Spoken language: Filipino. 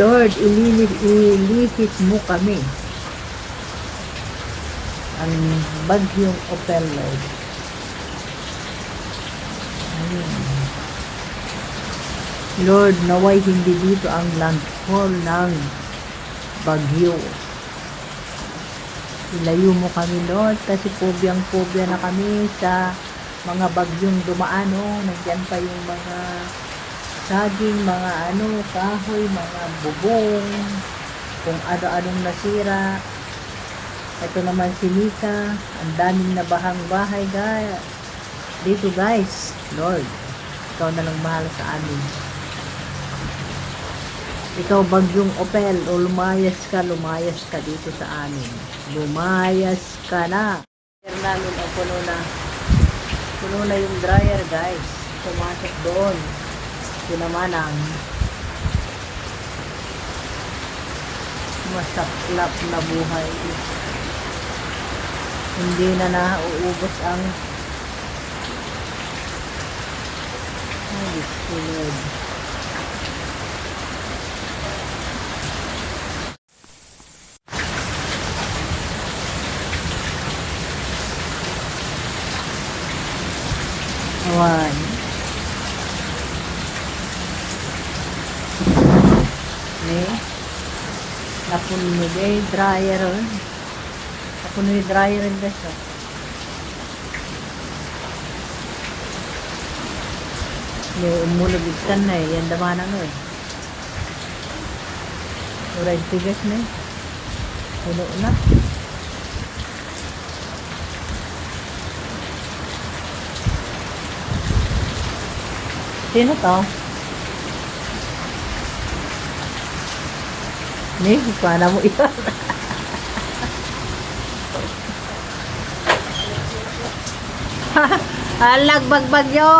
Lord, ilinis, ilinis mo kami. Ang bagyong Opel, Lord. Amen. Lord, naway hindi dito ang landfall ng bagyo. Ilayo mo kami, Lord, kasi pobyang-pobya na kami sa mga bagyong dumaan, oh. Nandyan pa yung mga saging, mga ano, kahoy, mga bubong, kung ano-anong nasira. Ito naman si Mika, ang daming nabahang bahay, guys. Dito, guys, Lord, ikaw na lang bahala sa amin. Ikaw bagyong Opel o lumayas ka, lumayas ka dito sa amin. Lumayas ka na. Dryer namin o puno na. Puno na yung dryer guys. Pumasok doon. Ito naman ang masaklap na buhay. Hindi na nauubos ang Ay, Diyos ko, Lord. Awan. Ni. Day dryer on. Napuno yung dryer guys. oh. Ni umulog kan na eh. Yan damanan mo eh. Uray tigas na eh. Puno na. Sino to? Ni, paano mo ito? Halag bagbagyo!